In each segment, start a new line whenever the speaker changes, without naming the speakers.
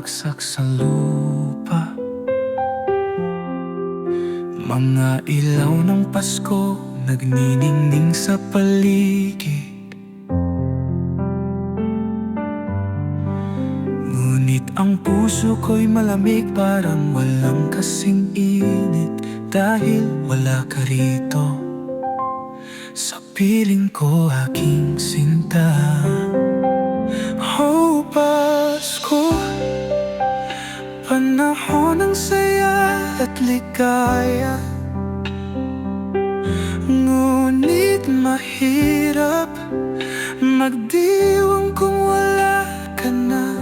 Bumabagsak sa lupa. Mga ilaw ng Pasko Nagniningning sa paligid. Ngunit ang puso ko'y malamig Parang walang kasing init. Dahil wala ka rito Sa piling ko aking sinta at ligaya. Ngunit mahirap Magdiwang kung wala ka na.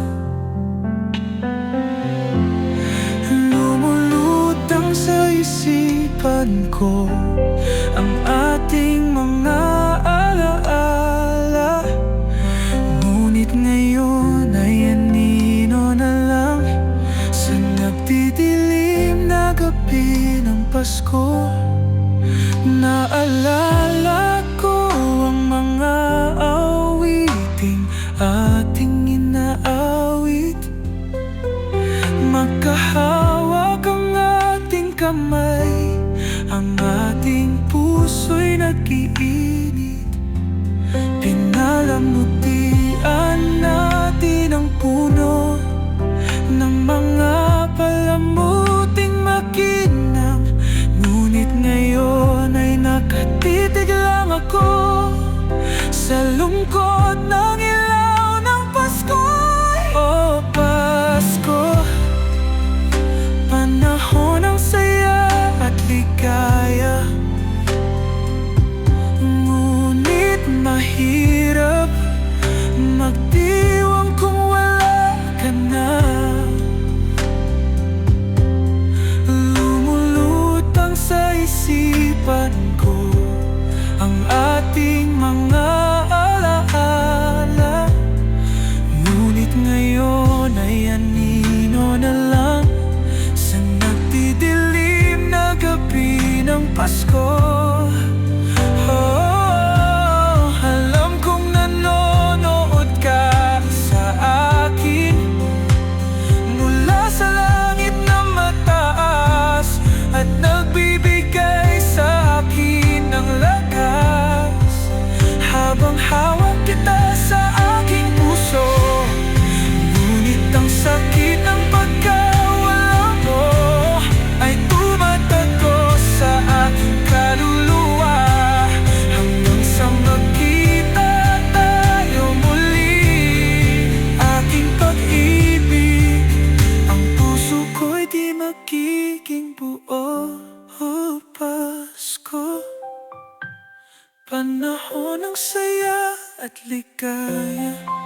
Lumulutang sa isipan ko Ang Pasko Naalala ko ang mga awiting ating inaawit. Magkahawak ang ating kamay Ang ating puso'y nag-iinit Sa lungkot ng ilaw ng Pasko. Oh Pasko Panahon ng saya at ligaya. Ngunit mahirap Magdiwang kung wala ka na. Lumulutang sa isipan ko Ang ating mga hawak kita sa aking puso. Ngunit ang sakit ng pagkawala mo Ay tumatago sa aking kaluluwa. Hanggang sa magkita tayo muli Aking pag-ibig. Ang puso ko'y di magiging buo. Oh, Pasko Panahon ng saya at ligaya